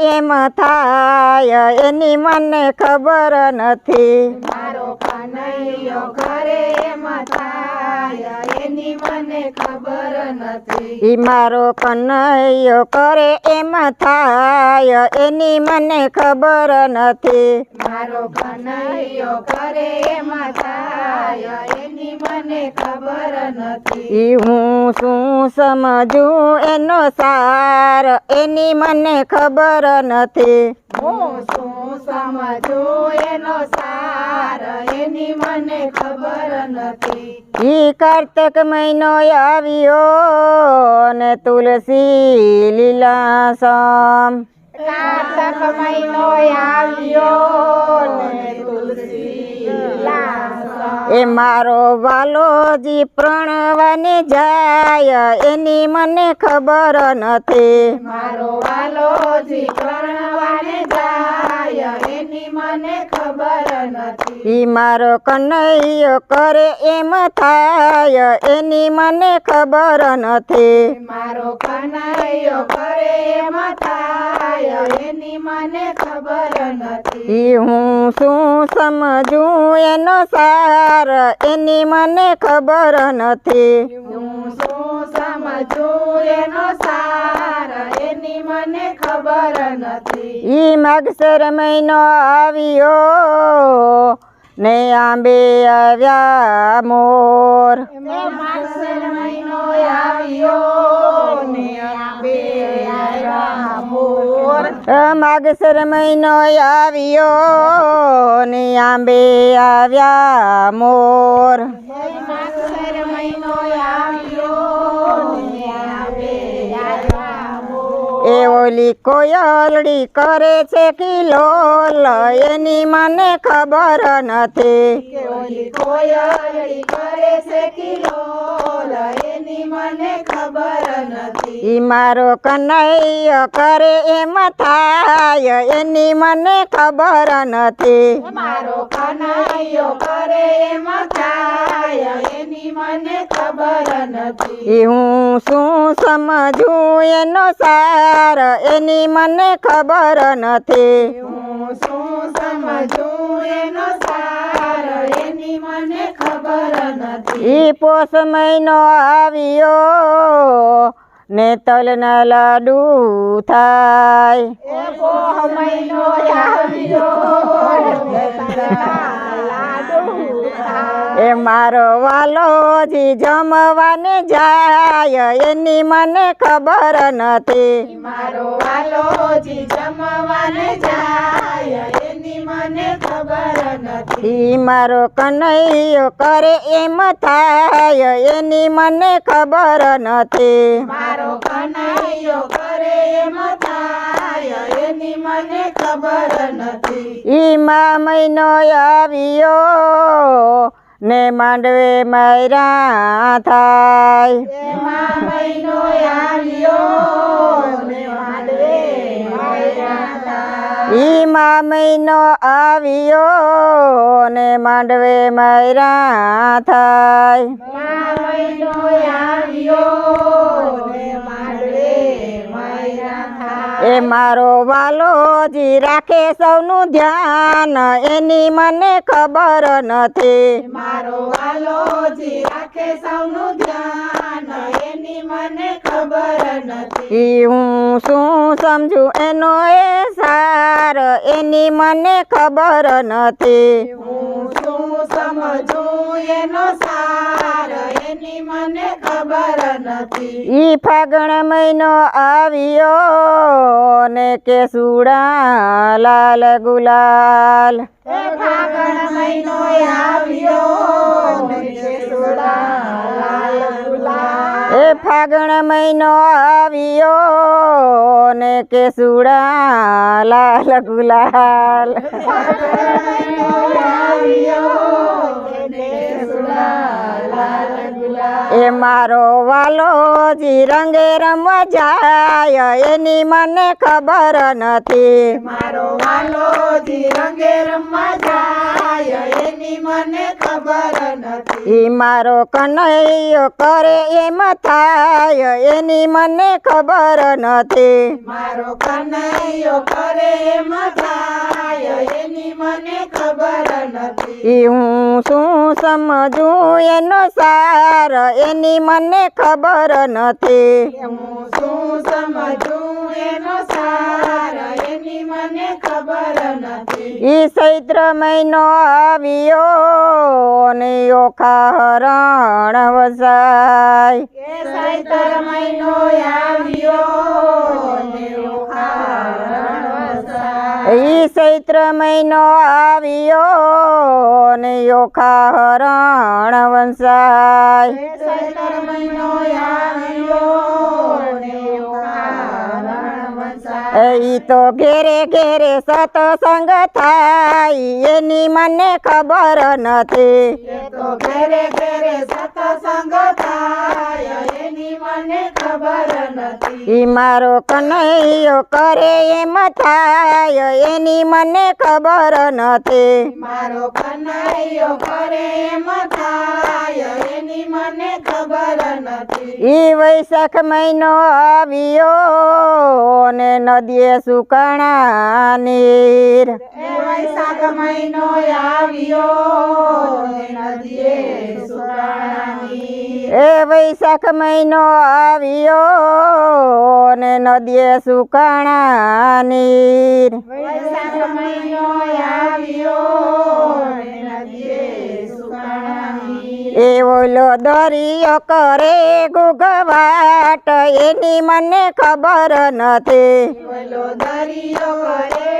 એમ થાય એની મને ખબર નથી. મારો કનૈયો એમ થાય એની મને ખબર નથી. ઈ મારો કનૈયો કરે એમ થાય એની મને ખબર નથી. મારો કનૈયો કરે એમ થાય એની મને ખબર નથી. ઈ હું શું સમજું એનો સાર એની મને ખબર નથી. હું શું સમજું એનો સાર એની મને ખબર નથી. ઈ કાર્તક મહિનો આવ્યો ને તુલસી લીલાસમ. કાર્તક મહિનો આવ્યો એ મારો વાલોજી પ્રણવાને જાય એની મને ખબર નથી. મારો વાલોજી પ્રણવાને જાય એની મને ખબર નથી. ઈ મારો કનૈયો કરે એમ થાય એની મને ખબર નથી. મારો કનૈયો કરે એમ થાય. એની મને ખબર નથી. હું શું સમજું એનો સાર એની મને ખબર નથી. હું શું સમજું એનો સાર એની મને ખબર નથી. ઈ માગસર મહિનો આવ્યો ને આંબે આવ્યા મોર. માગસર મહિનો આવ્યો ને આંબે આવ્યા મોર. એ ઓલી કોયલડી કરે છે કિલોલ એની મને ખબર નથી. ઓલી કોયલડી કરે છે કિલોલ એની મને ખબર નથી. ઈ મારો કનૈયો કરે એમ થાય એની મને ખબર નથી. મારો કનૈયો કરે એમ થાય એની મને ખબર નથી. હું શું સમજું એનો સાર એની મને ખબર નથી હું શું સમજું એનો સાર એની મને ખબર નથી ઈ પોષ મહિનો આવ્યો ને તલના લાડુ થાય એ પોહ મહિનો આવ્યો લાડુ થાય. એ મારો વાલોજી જમવાને જાય એની મને ખબર નથી. મારો વાલોજી જમવાને જાય એની મને ખબર નથી. મારો કનૈયો કરે એમ થાય એની મને ખબર નથી. મારો કનૈયો કરે એમ થાય એની મને ખબર નથી. ઈ મા મહિનો આવ્યો ને માંડવે મૈરા થાય એમાં મહિનો આવ્યો ને માંડવે મૈરા થાય. મહિનો આવ્યો ને માંડવે માયરા થાય મહિનો આવ્યો ને થાય. એ મારો વાલોજી રાખે સૌનું ધ્યાન એની મને ખબર નથી. મારો વાલોજી રાખે સૌનું ધ્યાન એની મને ખબર નથી. હું શું સમજુ? એનો એ સાર એની મને ખબર નથી. હું સમજું એનો સાર એની મને ખબર નથી. ઈ ફાગણ મહિનો આવ્યો ને કેસુડા લાલ ગુલાલ. ફાગણ મહિનો આવ્યો ને ફાગણ મહિનો આવ્યો ને ને લાલ ગુલાલ. એ મારો વાલો જી રંગે રમવા જાય એની મને ખબર નથી મારો વાલો જી રંગે રમવા જાય એની મને ખબર નથી ઈ મારો કનૈયો કરે એમ થાય એની મને ખબર નથી. મારો કનૈયો કરે એમ થાય એની મને ખબર નથી. ઈ હું શું સમજું એનો સાર એની મને ખબર નથી. હું શું સમજું એનો સાર એની મને ખબર નથી. ઈ ચૈત્ર મહિનો આવ્યો ને ઓખા હરણ વસાય કે સૈતર મહિનો આવ્યો ને યોખા વસાય. ઈ ચૈત્ર મહિનો આવ્યો ને યોખા હરણ વંશાય કે મહિનો આવ્યો ને. ઈ તો ઘેરે ઘેરે સતસંગ થાય એની મને ખબર નથી. એ તો ઘેરે ઘેરે સત્સંગ થાય એની મને ખબર નથી. ઈ મારો કનૈયો કરે એમ થાય એની મને ખબર નથી. મારો કનૈયો કરે એમ થાય એની મને ખબર નથી. ઈ વૈશાખ મહિનો આવ્યો ને નદીએ સુકાણા નીર. એ વૈશાખ મહિનો આવ્યો નદીએ એ વૈશાખ મહિનો આવ્યો ને નદીએ સુકણા નીર. વૈશાખ મહિનો આવ્યો સુકાણાની એ ઓલો દરિયો કરે ગુગવાટ એની મને ખબર નથી. દરિયો કરે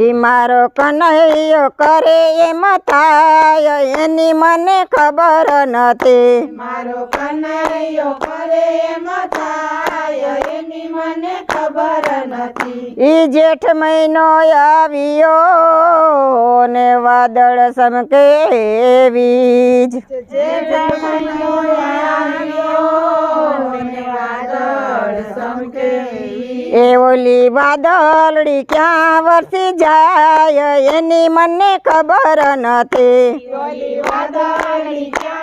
ઈ મારો કનૈયો કરે એમ થાય એની મને ખબર નથી. મારો કનૈયો કરે એમ થાય એની મને ખબર નથી. ઈ જેઠ મહિનો આવ્યો ને વાદળ સમકે વીજ જેઠ મહિનો આવ્યો ને વાદળ સમકે એ ઓલી વાદળડી ક્યાં વરસી જાય એની મને ખબર નથી. ઓલી વાદળી ક્યાં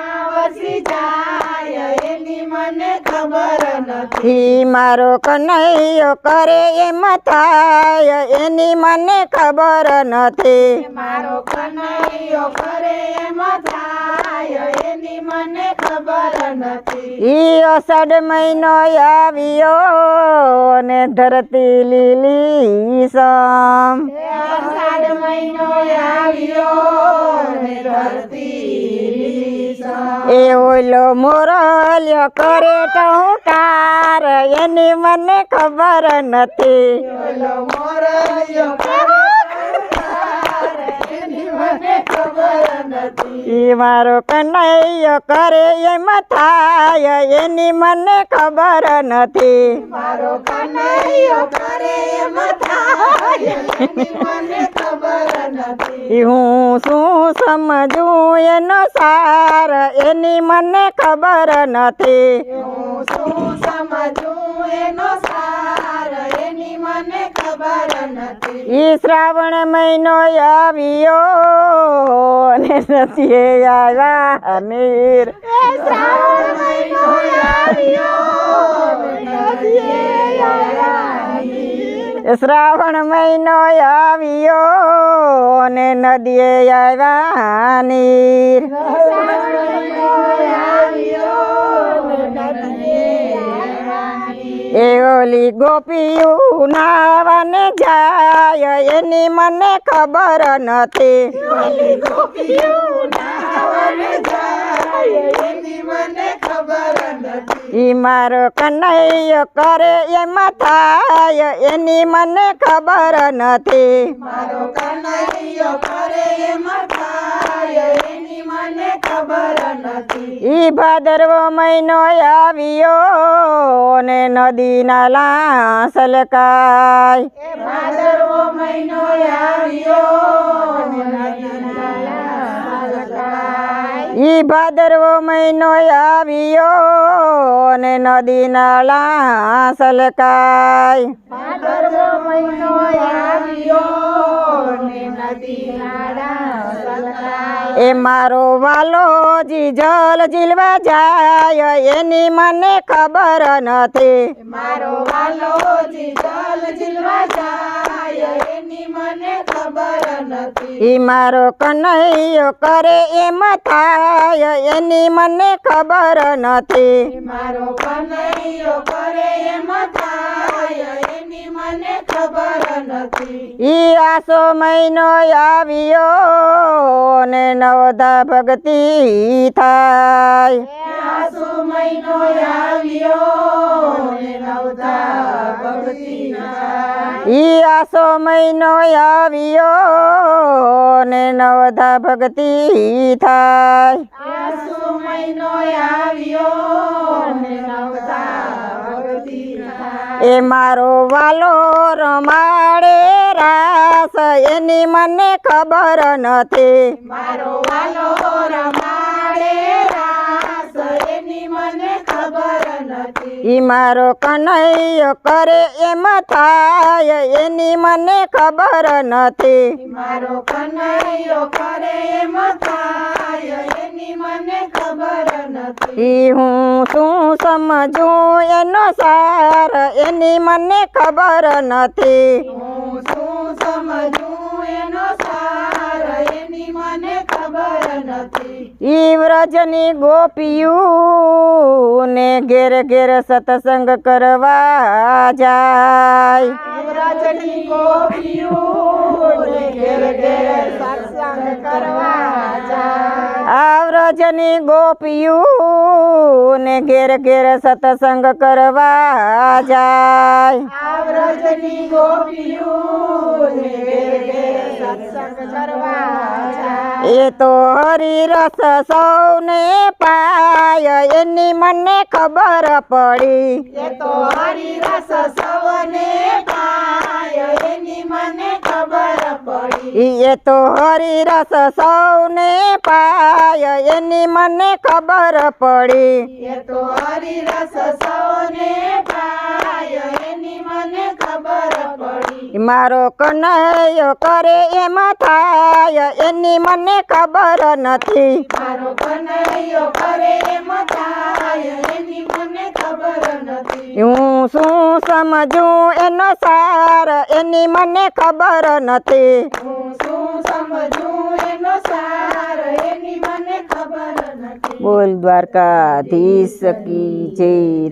વસી જાય એની મને ખબર નથી. મારો કનૈયો કરે એમ થાય એની મને ખબર નથી. મારો કનૈયો કરે એમ થાય એની મને ખબર નથી. ઈ અષાઢ મહિનો આવ્યો ને ધરતી લીલી સમ. અષાઢ મહિનો આવ્યો ને ધરતી લીલીછમ. એ ઓલો મોરલ્યો કરે ટહુકાર એની મને ખબર નથી. ઓલો મોરલ્યો કરે ઈ મારો કનૈયો કરે એ થાય એની મને ખબર નથી. મારો કનૈયો કરે એમ થાય એની મને ખબર નથી. હું શું સમજું એનો સાર એની મને ખબર નથી. હું શું સમજું એનો સાર? ઈ શ્રાવણ મહિનો આવ્યો ને નથી આવ્યા નીર શ્રાવણ મહિનો આવ્યો નદીએ આવ્યા નીર. શ્રાવણ મહિનો આવ્યો ને નદીએ આવ્યા નીર એ ઓલી ગોપીયું નાવાને જાય એની મને ખબર નથી. ઈ મારો કનૈયો કરે એમાં થાય એની મને ખબર નથી. મારો કનૈયો કરે એમાં થાય મને ખબર નથી. ઈ ભાદરવો મહિનો આવ્યો ને નદી નાલા સલકાય એ ભાદરવો મહિનો આવ્યો ને નદી નાલા ઈ ભાદરવો મહિનો આવ્યો ને નદી નાળા સલકાય ભાદરવો મહિનો આવ્યો ને નદી નાળા સલકાય એ મારો વાલો જી જલ જીલવા જાય, એની મને ખબર નથી. મારો વાલો જી જલ જીલવા જાય એની મને ખબર નથી. ઈ મારો કનૈયો કરે એમ થાય એની મને ખબર નથી. મારો કનૈયો કરે એમ થાય એની મને ખબર નથી. ઈ આસો મહિનો આવ્યો ને નવધા ભક્તિ થાય. આસો મહિનો આવ્યો ને નવધા ભક્તિ થાય. ઈ આસો મહિનો આવ્યો ને નવધા ભક્તિ થાય. એ મારો વાલો રમાડે રાસ, એની મને ખબર નથી. મારો વાલો રમાડે રાસ એની મને ખબર નથી ઈ મારો કનૈયો કરે એમ થાય એની મને ખબર નથી. મારો કનૈયો કરે એમ થાય એની મને ખબર નથી. ઈ હું શું સમજું એનો સાર એની મને ખબર નથી. ઈ વ્રજની ગોપિયું ને ઘેર ઘેર સત્સંગ કરવા જાય. ઘેર ઘેર સત્સંગ કરવા જાય. આ વ્રજની ગોપિયું ને ઘેર ઘેર સત્સંગ કરવા જાય. આ વ્રજની ગોપીઓ ઘેર ઘેર સત્સંગ કરવા જાય. એ તો હરિરસ સૌને પાય એની મને ખબર પડી. એ તો હરિરસ સૌને પાય એની મને ખબર પડી. એ તો હરિરસ સૌને પાય એની મને ખબર પડી. એ તો હરિરસ સૌને પાય એની મને ખબર પડી. મારો કનૈયો કરે એમાં થાય એની મને ખબર નથી. મારો કનૈયો કરે એમાં થાય એની મને ખબર નથી હું શું સમજું એનો સાર એની મને ખબર નથી હું શું સમજું? એનો સાર એની મને ખબર નથી. બોલ દ્વારકાધીશ કી જય